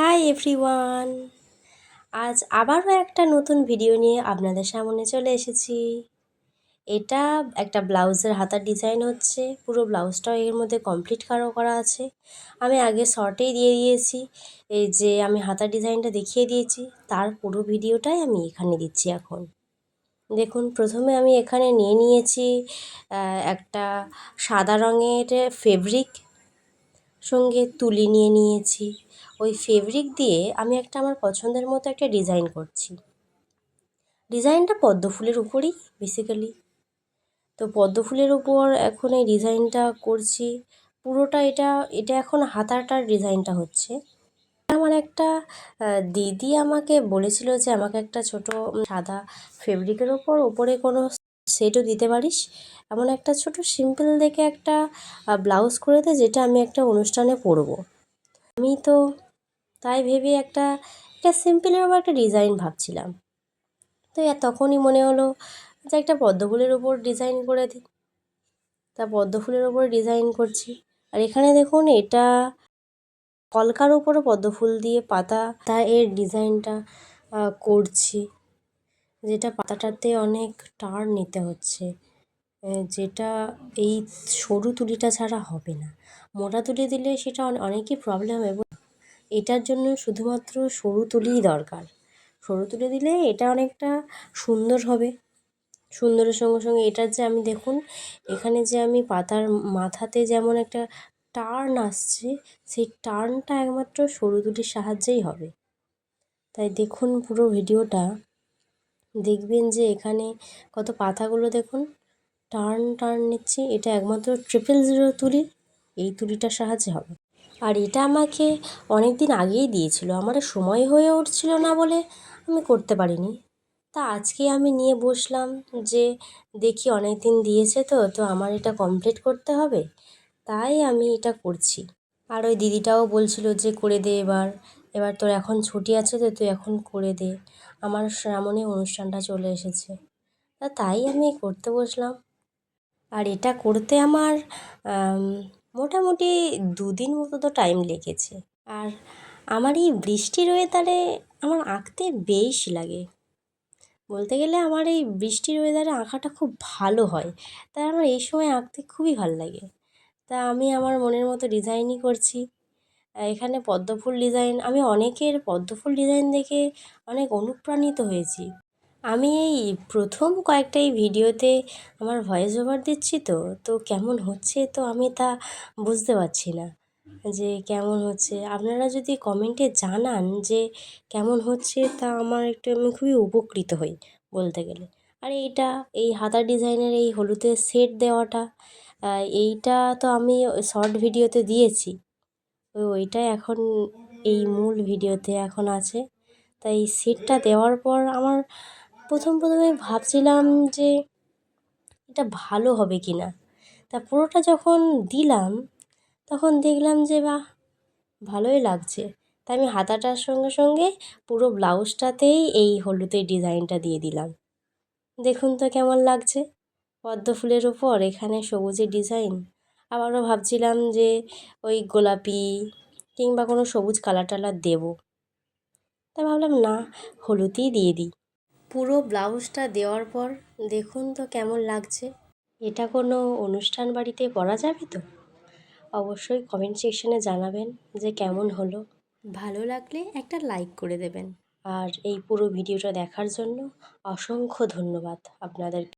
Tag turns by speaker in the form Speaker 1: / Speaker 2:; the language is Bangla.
Speaker 1: হাই এভরিওয়ান আজ আবারও একটা নতুন ভিডিও নিয়ে আপনাদের সামনে চলে এসেছি। এটা একটা ব্লাউজের হাতার ডিজাইন হচ্ছে। পুরো ব্লাউজটাও এর মধ্যে কমপ্লিট কারও করা আছে। আমি আগে শর্টেই দিয়ে দিয়েছি। এই যে আমি হাতার ডিজাইনটা দেখিয়ে দিয়েছি, তার পুরো ভিডিওটাই আমি এখানে দিচ্ছি এখন। দেখুন, প্রথমে আমি এখানে নিয়ে নিয়েছি একটা সাদা রঙের ফেব্রিক সঙ্গে তুলি নিয়ে নিয়েছি। ওই ফেব্রিক দিয়ে আমি একটা আমার পছন্দের মতো একটা ডিজাইন করছি। ডিজাইনটা পদ্ম ফুলের উপরই বেসিক্যালি তো পদ্ম ফুলের উপর এখন এই ডিজাইনটা করছি। পুরোটা এটা এটা এখন হাতাটার ডিজাইনটা হচ্ছে। আমার একটা দিদি আমাকে বলেছিল যে আমাকে একটা ছোট সাদা ফেব্রিকের ওপর ওপরে কোনো সেটও দিতে পারিস। এমন একটা ছোট সিম্পল দেখে একটা ব্লাউজ করে দে, যেটা আমি একটা অনুষ্ঠানে পরবো। আমি তো তাই ভেবে একটা একটা সিম্পলের ওপর একটা ডিজাইন ভাবছিলাম। তো তখনই মনে হলো যে একটা পদ্ম ফুলের ওপর ডিজাইন করে দিই। তা পদ্ম ফুলের ওপর ডিজাইন করছি। আর এখানে দেখুন এটা কলকার উপরে পদ্ম ফুল দিয়ে পাতা, তা এর ডিজাইনটা করছি। যেটা পাতাটাতে অনেক টার নিতে হচ্ছে। যেটা এই সরু তুলিটা ছাড়া হবে না। মোটা তুলি দিলে সেটা অনেকই প্রবলেম এবং এটার জন্য শুধুমাত্র সরু তুলিই দরকার। সরু তুলি দিলে এটা অনেকটা সুন্দর হবে। সুন্দরের সঙ্গে সঙ্গে এটার যে আমি দেখুন, এখানে যে আমি পাতার মাথাতে যেমন একটা টার্ন আসছে, সেই টার্নটা একমাত্র সরু তুলির সাহায্যেই হবে। তাই দেখুন পুরো ভিডিওটা। দেখবেন যে এখানে কত পাতাগুলো দেখুন, টার্ন টার্ন নিচ্ছি। এটা একমাত্র ট্রিপল জিরো তুলি, এই তুলিটার সাহায্যে হবে। আর এটা আমাকে অনেক দিন আগেই দিয়েছিল। আমার সময় হয়ে উঠছিল না বলে আমি করতে পারিনি। তা আজকে আমি নিয়ে বসলাম যে, দেখি অনেক দিন দিয়েছে তো তো আমার এটা কমপ্লিট করতে হবে? তাই আমি এটা করছি। আর ওই দিদিটাও বলছিল যে, করে দে এবার। এবার তোর এখন ছুটি আছে তো, তুই এখন করে দে। আমার সামনে অনুষ্ঠানটা চলে এসেছে। তা তাই আমি করতে বসলাম। আর এটা করতে আমার মোটামুটি দুদিন মতো তো টাইম লেগেছে। আর আমার এই বৃষ্টির ওয়েদারে আমার আঁকতে বেশ লাগে। বলতে গেলে আমার এই বৃষ্টির ওয়েদারে আঁকাটা খুব ভালো হয়। তাই আমার এই সময় আঁকতে খুবই ভালো লাগে। তা আমি আমার মনের মতো ডিজাইনই করছি। এখানে পদ্মফুল ডিজাইন আমি অনেকের পদ্মফুল ডিজাইন দেখে অনেক অনুপ্রাণিত হয়েছি। আমি এই প্রথম কয়েকটা এই ভিডিওতে আমার ভয়েস ওভার দিচ্ছি তো তো কেমন হচ্ছে তো আমি তা বুঝতে পারছি না যে কেমন হচ্ছে। আপনারা যদি কমেন্টে জানান যে কেমন হচ্ছে তা আমার একটু আমি খুবই উপকৃত হই বলতে গেলে। আর এইটা, এই হাতা ডিজাইনের এই হলুদের সেট দেওয়াটা এইটা তো আমি শর্ট ভিডিওতে দিয়েছি। ওই ওইটাই এখন এই মূল ভিডিওতে এখন আছে। তাই সেটটা দেওয়ার পর আমার প্রথম প্রথমে ভাবছিলাম যে এটা ভালো হবে কি না তা পুরোটা যখন দিলাম, তখন দেখলাম যে, বাহ, ভালোই লাগছে। তাই আমি হাতাটার সঙ্গে সঙ্গে পুরো ব্লাউজটাতেই এই হলুদের ডিজাইনটা দিয়ে দিলাম। দেখুন তো কেমন লাগছে। পদ্ম ফুলের ওপর এখানে সবুজের ডিজাইন। আবারও ভাবছিলাম যে, ওই গোলাপি কিংবা কোনো সবুজ কালার টালার দেবো। তা ভাবলাম, না, হলুদই দিয়ে দিই। পুরো ব্লাউজটা দেওয়ার পর দেখুন তো কেমন লাগছে। এটা কোনো অনুষ্ঠান বাড়িতে পরা যাবে তো? অবশ্যই কমেন্ট সেকশানে জানাবেন যে কেমন হলো। ভালো লাগলে একটা লাইক করে দেবেন। আর এই পুরো ভিডিওটা দেখার জন্য অসংখ্য ধন্যবাদ আপনাদের।